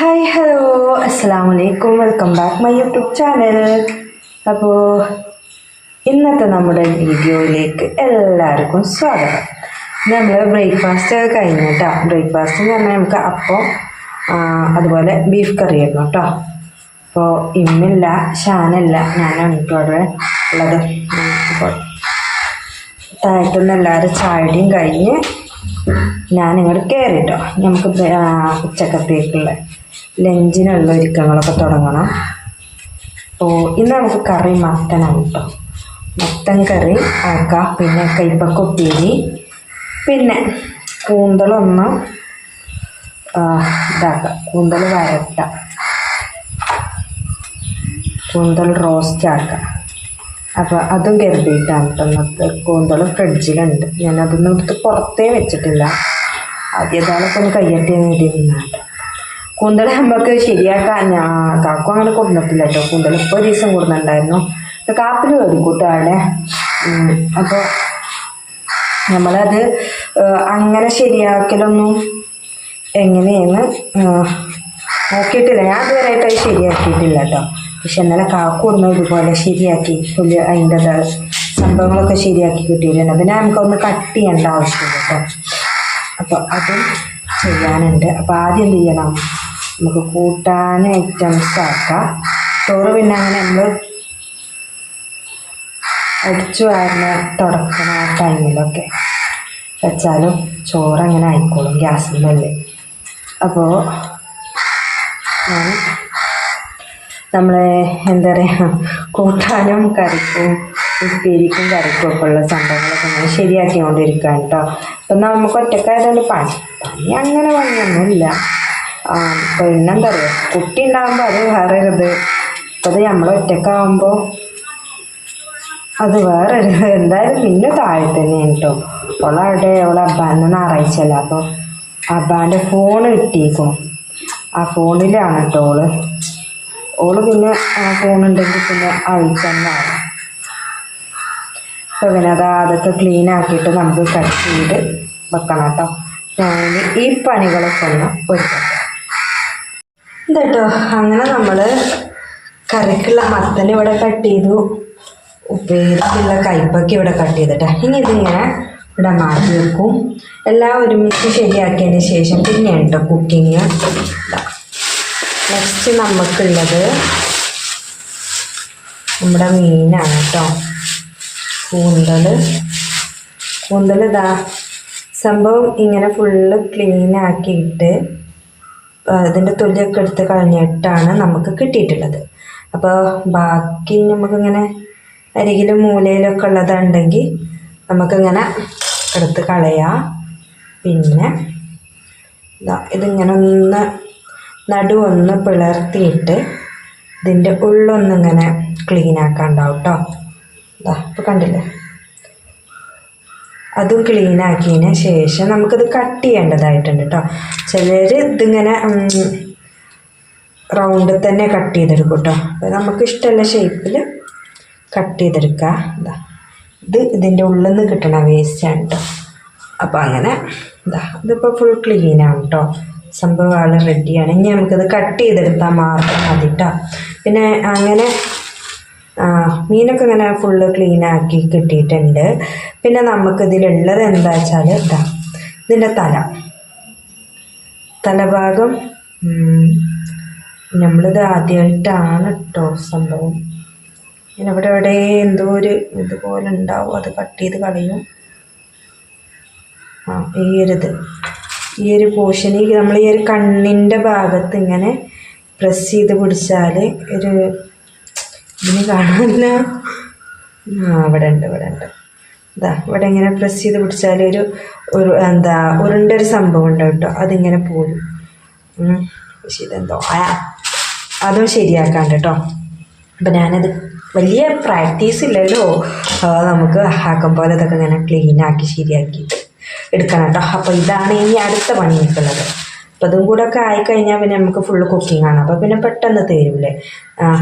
Hi hello അസ്സാം വലൈക്കും welcome back my YouTube channel അപ്പോൾ ഇന്നത്തെ നമ്മുടെ വീഡിയോയിലേക്ക് എല്ലാവർക്കും സ്വാഗതം. നമ്മൾ ബ്രേക്ക്ഫാസ്റ്റ് ഒക്കെ കേട്ടോ. ബ്രേക്ക്ഫാസ്റ്റ് എന്ന് പറഞ്ഞാൽ നമുക്ക് അപ്പം അതുപോലെ ബീഫ് കറി ആയിരുന്നു കേട്ടോ. അപ്പോൾ ഇമ്മില്ല ഷാനല്ല ഞാനാണ് കേട്ടോ അവിടെ ഉള്ളത്. അപ്പോൾ താഴത്തുനിന്ന് എല്ലാവരും ചായടിയും കഴിഞ്ഞ് ഞാൻ ഇങ്ങോട്ട് കയറിട്ടോ നമുക്ക് ഉച്ചക്കത്തേക്കുള്ള ലഞ്ചിനുള്ള ഒരുക്കങ്ങളൊക്കെ തുടങ്ങണം. അപ്പോൾ ഇന്ന് നമുക്ക് കറി മത്തനാണ് കേട്ടോ. മത്തൻ കറി ആക്കാം പിന്നെ കൈപ്പക്കൊപ്പേരി പിന്നെ കൂന്തളൊന്ന് ഇതാക്കാം. കൂന്തൽ വരട്ട. കൂന്തൽ റോസ്റ്റ് ആക്കാം. അപ്പോൾ അതും കരുതിയിട്ടാണ് കേട്ടോ കൂന്തൾ ഫ്രിഡ്ജിലുണ്ട് ഞാൻ അതൊന്നും എടുത്ത് പുറത്തേ വെച്ചിട്ടില്ല. ആദ്യതാളൊക്കെ ഒന്ന് കയ്യട്ടി നിന്നാണ്ട് കൂന്തൽ നമുക്ക് ശരിയാക്കാൻ ഞാൻ കാക്കും അങ്ങനെ കൊടുന്നിട്ടില്ല കേട്ടോ. കൂന്തൽ ഇപ്പോൾ ഒരു ദിവസം കൊടുന്നുണ്ടായിരുന്നു കാപ്പിൽ വരും കൂട്ടുകാരുടെ അപ്പോൾ നമ്മളത് അങ്ങനെ ശരിയാക്കലൊന്നും എങ്ങനെയെന്ന് നോക്കിയിട്ടില്ല. ഞാൻ ഇതുവരെയായിട്ട് അത് ശരിയാക്കിയിട്ടില്ല കേട്ടോ. പക്ഷെ ഇന്നലെ കാക്കൂർന്ന് ഇതുപോലെ ശരിയാക്കി പുല്ല് അതിന്റെ സംഭവങ്ങളൊക്കെ ശരിയാക്കി കിട്ടിയിട്ടുണ്ട്. പിന്നെ നമുക്കൊന്ന് കട്ട് ചെയ്യേണ്ട ആവശ്യമില്ല കേട്ടോ. അപ്പോൾ അതും ചെയ്യാനുണ്ട്. അപ്പോൾ ആദ്യം എന്ത് ചെയ്യണം? നമുക്ക് കൂട്ടാൻ ഐറ്റംസ് ആക്കാം. ചോറ് പിന്നെ അങ്ങനെ നമ്മൾ അടിച്ചു വാരുന്ന തുടക്കണ ആ ടൈമിലൊക്കെ വെച്ചാലും ചോറ് അങ്ങനെ ആയിക്കോളും ഗ്യാസിലല്ലേ അപ്പോൾ നമ്മൾ എന്താ പറയുക കൂട്ടാനും കറിക്കും ഉപ്പേരിക്കും കറിക്കും ഒക്കെ ഉള്ള സംഭവങ്ങളൊക്കെ ഞാൻ കേട്ടോ ഇപ്പം നമുക്ക് ഒറ്റക്കായതുകൊണ്ട് പണി. പണി അങ്ങനെ പണിയൊന്നുമില്ല. പിന്നെന്താ പറയുക കുട്ടി ഉണ്ടാകുമ്പോൾ അത് വേറെ ഒരു ഇത് അത് നമ്മൾ ഒറ്റക്കാവുമ്പോൾ അത് വേറെ എന്തായാലും പിന്നെ താഴെ തന്നെയാണ് കേട്ടോ അവളവിടെ അവളെ അബ്ബാന്ന് ഞായറാഴ്ചയല്ല അപ്പോൾ അബ്ബാന്റെ ഫോൺ കിട്ടിയേക്കും. ആ ഫോണിലാണ് കേട്ടോ ഓൾ. ഓൾ പിന്നെ ആ ഫോണുണ്ടെങ്കിൽ പിന്നെ അഴിച്ചെന്നാണ് അപ്പോൾ അത് അതൊക്കെ ക്ലീൻ ആക്കിയിട്ട് നമുക്ക് കട്ട് ചെയ്ത് വെക്കണം കേട്ടോ. ഞാൻ ഈ പണികളൊക്കെ ഒന്ന് ഒരുക്കട്ടെ ഇതട്ടോ അങ്ങനെ നമ്മൾ കറിക്കുള്ള മത്തൻ ഇവിടെ കട്ട് ചെയ്തു. ഉപ്പേരിക്കുള്ള കയ്പൊക്കെ ഇവിടെ കട്ട് ചെയ്തിട്ടാ. ഇനി ഇതിങ്ങനെ ഇവിടെ മാറ്റി വെക്കും. എല്ലാം ഒരുമിച്ച് ശരിയാക്കിയതിന് ശേഷം പിന്നെയാണ് കേട്ടോ കുക്കിങ് നെക്സ്റ്റ് നമുക്കുള്ളത് നമ്മുടെ മീനാണ് കേട്ടോ. കൂന്തൽ കൂന്തൽ ഇതാ സംഭവം ഇങ്ങനെ ഫുള്ള് ക്ലീൻ ആക്കിയിട്ട് അതിന്റെ തൊലിയൊക്കെ എടുത്ത് കളഞ്ഞിട്ടാണ് നമുക്ക് കിട്ടിയിട്ടുള്ളത്. അപ്പോൾ ബാക്കി നമുക്കിങ്ങനെ അരികിലും മൂലയിലൊക്കെ ഉള്ളതുണ്ടെങ്കിൽ നമുക്കിങ്ങനെ എടുത്ത് കളയാം. പിന്നെ ഇതാ ഇതിങ്ങനെ ഒന്ന് നടുവൊന്ന് പിളർത്തിയിട്ട് ഇതിന്റെ ഉള്ളൊന്നിങ്ങനെ ക്ലീൻ ആക്കാണ്ടാവും കേട്ടോ ഇതാ ഇപ്പോൾ കണ്ടില്ലേ? അതും ക്ലീൻ ആക്കിയതിന് ശേഷം നമുക്കിത് കട്ട് ചെയ്യേണ്ടതായിട്ടുണ്ട് കേട്ടോ ചിലർ ഇതിങ്ങനെ റൗണ്ടിൽ തന്നെ കട്ട് ചെയ്തെടുക്കും കേട്ടോ അപ്പോൾ നമുക്ക് ഇഷ്ടമുള്ള ഷേപ്പിൽ കട്ട് ചെയ്തെടുക്കുക ഇതാ ഇത് ഇതിന്റെ ഉള്ളിൽ നിന്ന് കിട്ടണ വേസ്റ്റാണ് കേട്ടോ അപ്പോൾ അങ്ങനെ ഇതാ ഇതിപ്പോൾ ഫുൾ ക്ലീനാണ് കേട്ടോ സംഭവം ആൾ റെഡിയാണ് ഇനി നമുക്കിത് കട്ട് ചെയ്തെടുത്താൽ മാത്രം മതി കേട്ടോ പിന്നെ അങ്ങനെ മീനൊക്കെ ഇങ്ങനെ ഫുള്ള് ക്ലീൻ ആക്കി കിട്ടിയിട്ടുണ്ട്. പിന്നെ നമുക്ക് ഇതിലുള്ളത് എന്താ വെച്ചാൽ ഇതാ ഇതിന്റെ തല. തലഭാഗം നമ്മളിത് ആദ്യമായിട്ടാണ് കേട്ടോ സംഭവം. ഇവിടെ ഇവിടെ എന്തോ ഒരു ഇതുപോലെ ഉണ്ടാവും. അത് കട്ട് ചെയ്ത് കളയും. ആ ഈ ഒരു ഇത് ഈ ഒരു പോഷനിൽ നമ്മൾ ഈ ഒരു കണ്ണിന്റെ ഭാഗത്ത് ഇങ്ങനെ പ്രസ് ചെയ്ത് പിടിച്ചാൽ ഒരു ഇതിന് കാണുന്നില്ല ആ ഇവിടെ ഉണ്ട് ഇവിടെ ഉണ്ട് ഇതാ ഇവിടെ ഇങ്ങനെ പ്രസ് ചെയ്ത് പിടിച്ചാൽ ഒരു ഒരു എന്താ ഉരുണ്ട ഒരു സംഭവം ഉണ്ട് കേട്ടോ. അതിങ്ങനെ പോരും. പക്ഷേ ഇതെന്തോ ആ അതും ശരിയാക്കാണ്ട് കേട്ടോ. അപ്പം ഞാനത് വലിയ പ്രാക്ടീസ് ഇല്ലല്ലോ. നമുക്ക് ആക്കം പോലെ ഇതൊക്കെ ഇങ്ങനെ ക്ലീനാക്കി ശരിയാക്കിയിട്ട് എടുക്കണം കേട്ടോ. അപ്പോൾ ഇതാണ് ഇനി അടുത്ത പണി എനിക്കുള്ളത് അപ്പം അതും കൂടെ ഒക്കെ ആയിക്കഴിഞ്ഞാൽ പിന്നെ നമുക്ക് ഫുള്ള് കുക്കിംഗ് ആണ്. അപ്പോൾ പിന്നെ പെട്ടെന്ന് തീരൂലേ.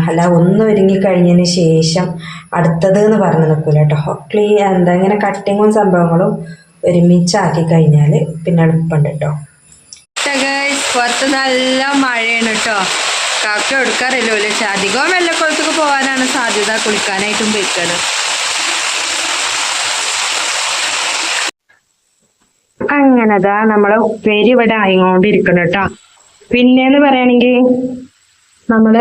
അല്ല ഒന്ന് ഒരുങ്ങി കഴിഞ്ഞതിന് ശേഷം അടുത്തത് എന്ന് പറഞ്ഞ് നിൽക്കില്ല കേട്ടോ. ക്ലീ എന്താ ഇങ്ങനെ കട്ടിങ്ങും സംഭവങ്ങളും ഒരുമിച്ചാക്കി കഴിഞ്ഞാൽ പിന്നെ എളുപ്പമുണ്ട് കേട്ടോ പുറത്ത് നല്ല മഴയാണ് കേട്ടോ കാക്ക കൊടുക്കാറില്ല അധികം വെള്ളക്കുളത്തേക്ക് പോകാനാണ് സാധ്യത കുളിക്കാനായിട്ടും പോയിക്കാണ് അതാ നമ്മളെ ഉപ്പേരി ഇവിടെ ആയിക്കൊണ്ടിരിക്കണം കേട്ടോ പിന്നെന്ന് പറയുകയാണെങ്കിൽ നമ്മൾ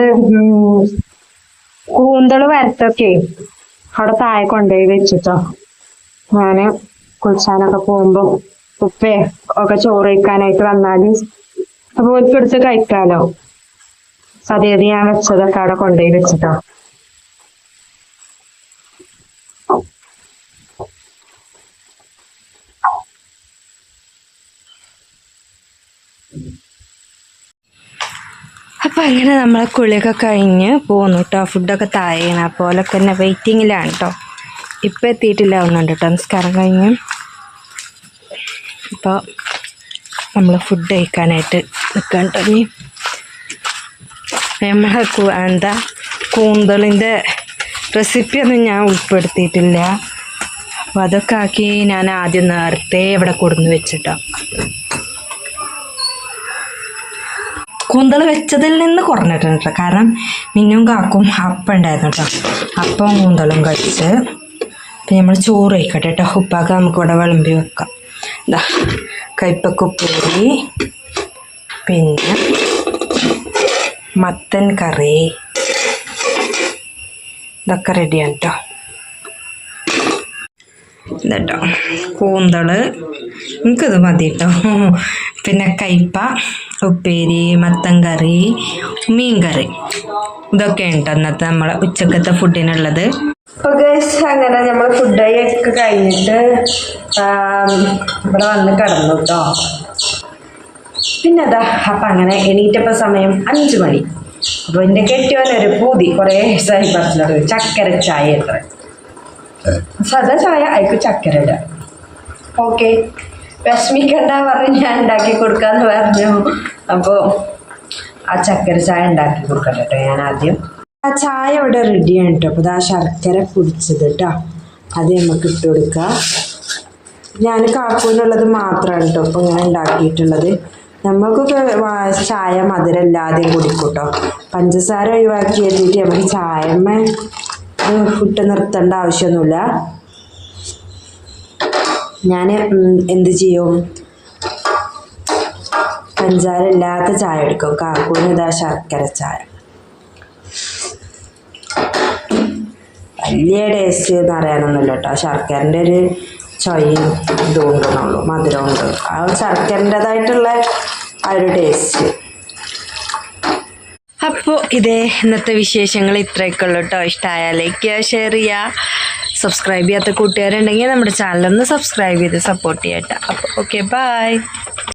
കൂന്തൾ വരത്തൊക്കെ അവിടെ താഴെ കൊണ്ടുപോയി വെച്ചിട്ടോ. ഞാൻ കുളിച്ചാനൊക്കെ പോകുമ്പോ ഉപ്പേ ഒക്കെ ചോറ് കഴിക്കാനായിട്ട് വന്നാൽ അപ്പൊ ഓർക്ക് കഴിക്കാലോ. സതേത് ഞാൻ വെച്ചതൊക്കെ അവിടെ കൊണ്ടുപോയി വെച്ചിട്ടോ. അപ്പം അങ്ങനെ നമ്മളെ കുളിയൊക്കെ കഴിഞ്ഞ് പോന്നു കേട്ടോ ഫുഡൊക്കെ താഴെയാണ്. അതുപോലെ തന്നെ വെയിറ്റിങ്ങിലാണ് കേട്ടോ ഇപ്പം എത്തിയിട്ടില്ല ഒന്നുണ്ട് കേട്ടോ നമസ്കാരം കഴിഞ്ഞ്. ഇപ്പോൾ നമ്മൾ ഫുഡ് കഴിക്കാനായിട്ട് നിൽക്കാൻ തുടങ്ങി നമ്മളെ എന്താ കൂന്തളിന്റെ റെസിപ്പിയൊന്നും ഞാൻ ഉൾപ്പെടുത്തിയിട്ടില്ല. അപ്പോൾ അതൊക്കെ ആക്കി ഞാൻ ആദ്യം നേരത്തെ ഇവിടെ കൊടുന്ന് വെച്ചിട്ടോ. കൂന്തൽ വെച്ചതിൽ നിന്ന് കുറഞ്ഞിട്ടുണ്ട് കേട്ടോ കാരണം മിന്നും കാക്കും അപ്പം ഉണ്ടായിരുന്നു കേട്ടോ അപ്പം കൂന്തലും കഴിച്ച് പിന്നെ നമ്മൾ ചോറ് കഴിക്കട്ടെ കേട്ടോ ഉപ്പാക്ക് നമുക്ക് ഇവിടെ വിളമ്പി വെക്കാം. ഇതാ കൈപ്പക്കുപ്പേരി പിന്നെ മത്തൻ കറി. ഇതൊക്കെ റെഡിയാണ് കേട്ടോ ഇതട്ടോ കൂന്തൾ. എനിക്കത് മതി കേട്ടോ പിന്നെ കയ്പ ഉപ്പേരി മത്തൻ കറി മീൻ കറി ഇതൊക്കെ ഉണ്ട് അന്നത്തെ നമ്മളെ ഉച്ചക്കത്തെ ഫുഡിനുള്ളത്. അപ്പോൾ ഗൈസ് അങ്ങനെ നമ്മൾ ഫുഡ് ഒക്കെ കഴിഞ്ഞിട്ട് ഇവിടെ വന്ന് കിടന്നു കേട്ടോ പിന്നെ അതാ അപ്പം അങ്ങനെ എണീറ്റപ്പോൾ സമയം അഞ്ച് മണി. അപ്പോൾ എന്റെ കെട്ടിയവനൊരു പൂതി കുറേ ദിവസമായി പറഞ്ഞത് ചക്കര ചായ എത്ര സദാ ചായ അയക്കും ചക്കര ഇടാം. ഓക്കെ. വിഷമിക്കണ്ട പറഞ്ഞ് ഞാൻ ഉണ്ടാക്കി കൊടുക്കാന്ന് പറഞ്ഞു. അപ്പോൾ ആ ചക്കര ചായ ഉണ്ടാക്കി കൊടുക്കട്ടെ കേട്ടോ ഞാൻ ആദ്യം. ആ ചായ ഇവിടെ റെഡിയാണ് കേട്ടോ അപ്പോൾ ആ ശർക്കര പൊടിച്ചത് കേട്ടോ അത് നമുക്ക് ഇട്ട് കൊടുക്കാം. ഞാൻ കാക്കൂനുള്ളത് മാത്രമാണ് കേട്ടോ ഇപ്പം ഇങ്ങനെ ഉണ്ടാക്കിയിട്ടുള്ളത്. നമുക്കൊക്കെ ചായ മധുരം ഇല്ലാതെയും കുടിക്കും കേട്ടോ പഞ്ചസാര ഒഴിവാക്കി എഴുതിയിട്ട് നമുക്ക് ചായമ്മ ഫുഡ് നിർത്തേണ്ട ആവശ്യമൊന്നുമില്ല. ഞാൻ എന്ത് ചെയ്യും? പഞ്ചാര ഇല്ലാത്ത ചായ എടുക്കും. കാക്കൂന് ഇതാ ശർക്കര ചായ. വലിയ ടേസ്റ്റ് എന്ന് അറിയാനൊന്നുമില്ല കേട്ടോ. ശർക്കരന്റെ ഒരു ചൊയ്യും ഇതും ഉണ്ടെന്നുള്ളൂ കൊണ്ട് ആ ശർക്കരന്റെതായിട്ടുള്ള ആ ഒരു ടേസ്റ്റ് അപ്പോൾ ഇതേ ഇന്നത്തെ വിശേഷങ്ങൾ ഇത്രയൊക്കെ ഉള്ളൂ കേട്ടോ. ഇഷ്ടമായ ലൈക്ക് ചെയ്യുക ഷെയർ ചെയ്യുക. സബ്സ്ക്രൈബ് ചെയ്യാത്ത കൂട്ടുകാരുണ്ടെങ്കിൽ നമ്മുടെ ചാനലൊന്ന് സബ്സ്ക്രൈബ് ചെയ്ത് സപ്പോർട്ട് ചെയ്യട്ടെ. അപ്പോൾ ഓക്കെ ബൈ